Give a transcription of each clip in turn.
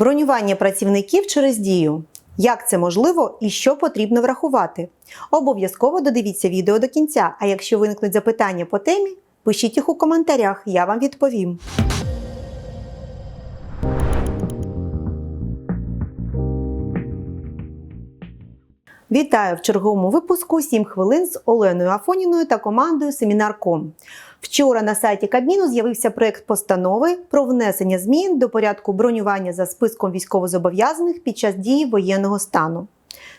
Бронювання працівників через дію. Як це можливо і що потрібно врахувати? Обов'язково додивіться відео до кінця, а якщо виникнуть запитання по темі, пишіть їх у коментарях, я вам відповім. Вітаю в черговому випуску «7 хвилин з Оленою Афоніною та командою Семінар.ком. Вчора на сайті Кабміну з'явився проект постанови про внесення змін до порядку бронювання за списком військовозобов'язаних під час дії воєнного стану.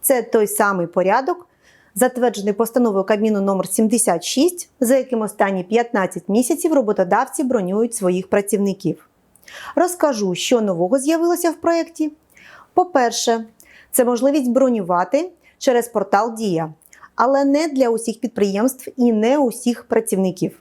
Це той самий порядок, затверджений постановою Кабміну номер 76, за яким останні 15 місяців роботодавці бронюють своїх працівників. Розкажу, що нового з'явилося в проєкті. По-перше, це можливість бронювати через портал Дія, але не для усіх підприємств і не усіх працівників.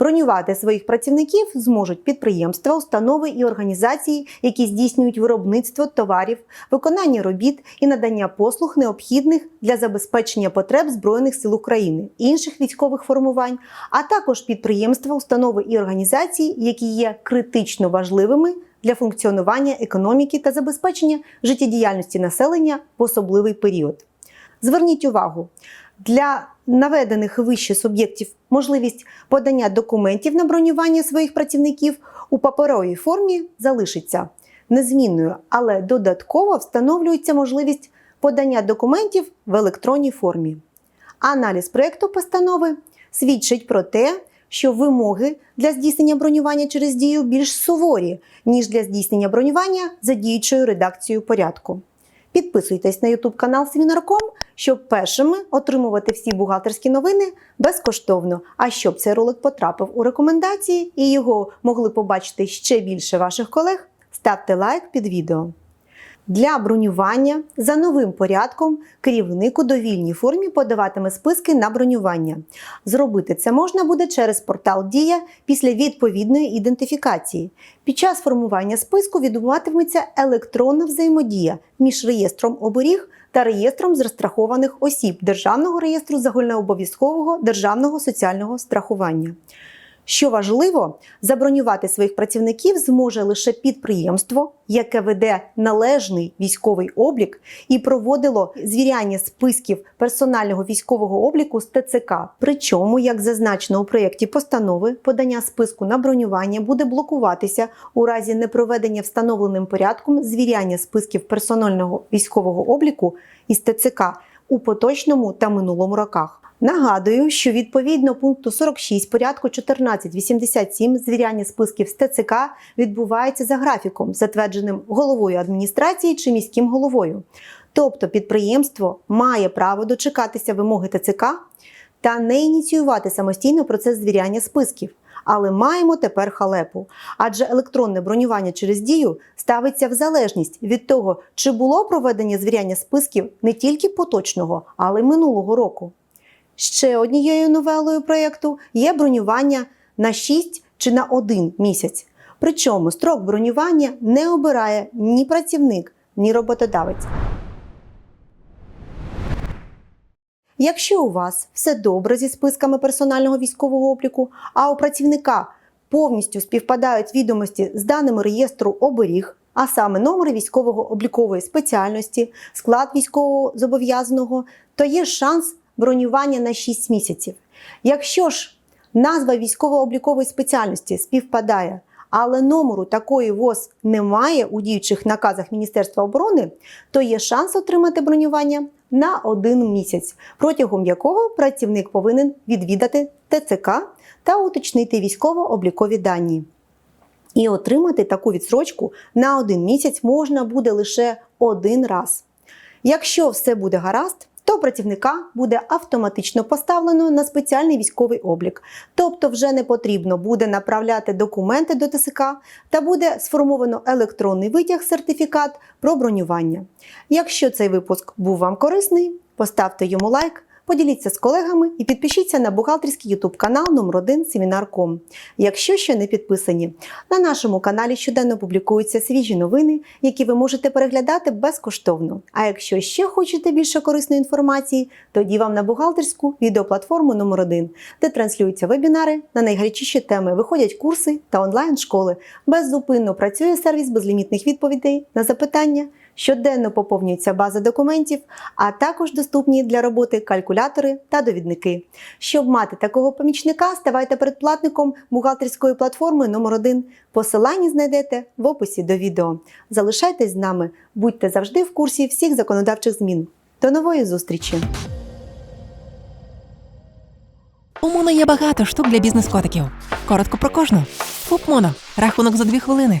Бронювати своїх працівників зможуть підприємства, установи і організації, які здійснюють виробництво товарів, виконання робіт і надання послуг, необхідних для забезпечення потреб Збройних сил України, інших військових формувань, а також підприємства, установи і організації, які є критично важливими для функціонування економіки та забезпечення життєдіяльності населення в особливий період. Зверніть увагу, для наведених вище суб'єктів можливість подання документів на бронювання своїх працівників у паперовій формі залишиться незмінною, але додатково встановлюється можливість подання документів в електронній формі. Аналіз проєкту постанови свідчить про те, що вимоги для здійснення бронювання через дію більш суворі, ніж для здійснення бронювання за діючою редакцією порядку. Підписуйтесь на YouTube канал Свінарком, щоб першими отримувати всі бухгалтерські новини безкоштовно. А щоб цей ролик потрапив у рекомендації і його могли побачити ще більше ваших колег, ставте лайк під відео. Для бронювання за новим порядком керівник у довільній формі подаватиме списки на бронювання. Зробити це можна буде через портал Дія після відповідної ідентифікації. Під час формування списку відбуватиметься електронна взаємодія між реєстром оберіг та реєстром застрахованих осіб Державного реєстру загальнообов'язкового державного соціального страхування. Що важливо, забронювати своїх працівників зможе лише підприємство, яке веде належний військовий облік і проводило звіряння списків персонального військового обліку з ТЦК. Причому, як зазначено у проєкті постанови, подання списку на бронювання буде блокуватися у разі непроведення встановленим порядком звіряння списків персонального військового обліку із ТЦК у поточному та минулому роках. Нагадую, що відповідно пункту 46 порядку 1487 звіряння списків з ТЦК відбувається за графіком, затвердженим головою адміністрації чи міським головою. Тобто підприємство має право дочекатися вимоги ТЦК та не ініціювати самостійно процес звіряння списків. Але маємо тепер халепу, адже електронне бронювання через дію ставиться в залежність від того, чи було проведення звіряння списків не тільки поточного, але й минулого року. Ще однією новелою проєкту є бронювання на 6 чи на 1 місяць. Причому строк бронювання не обирає ні працівник, ні роботодавець. Якщо у вас все добре зі списками персонального військового обліку, а у працівника повністю співпадають відомості з даними реєстру оберіг, а саме номери військового облікової спеціальності, склад військового зобов'язаного, то є шанс бронювання на 6 місяців. Якщо ж назва військово-облікової спеціальності співпадає, але номеру такої ВОЗ немає у діючих наказах Міністерства оборони, то є шанс отримати бронювання на один місяць, протягом якого працівник повинен відвідати ТЦК та уточнити військово-облікові дані. І отримати таку відсрочку на один місяць можна буде лише один раз. Якщо все буде гаразд, то працівника буде автоматично поставлено на спеціальний військовий облік, тобто вже не потрібно буде направляти документи до ТСК та буде сформовано електронний витяг сертифікат про бронювання. Якщо цей випуск був вам корисний, поставте йому лайк, поділіться з колегами і підпишіться на бухгалтерський YouTube канал номер 1 Семінар.ком, якщо ще не підписані. На нашому каналі щоденно публікуються свіжі новини, які ви можете переглядати безкоштовно. А якщо ще хочете більше корисної інформації, тоді вам на бухгалтерську відеоплатформу номер 1 де транслюються вебінари на найгарячіші теми, виходять курси та онлайн-школи. Беззупинно працює сервіс безлімітних відповідей на запитання. Щоденно поповнюється база документів, а також доступні для роботи калькулятори та довідники. Щоб мати такого помічника, ставайте передплатником бухгалтерської платформи номер 1 Посилання знайдете в описі до відео. Залишайтесь з нами, будьте завжди в курсі всіх законодавчих змін. До нової зустрічі! У Моно є багато штук для бізнес-котиків. Коротко про кожну. ФУП Моно. Рахунок за дві хвилини.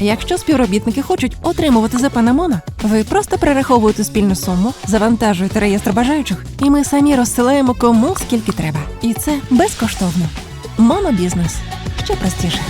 Якщо співробітники хочуть отримувати ЗП на Моно, ви просто перераховуєте спільну суму, завантажуєте реєстр бажаючих, і ми самі розсилаємо кому скільки треба. І це безкоштовно. Монобізнес ще простіше.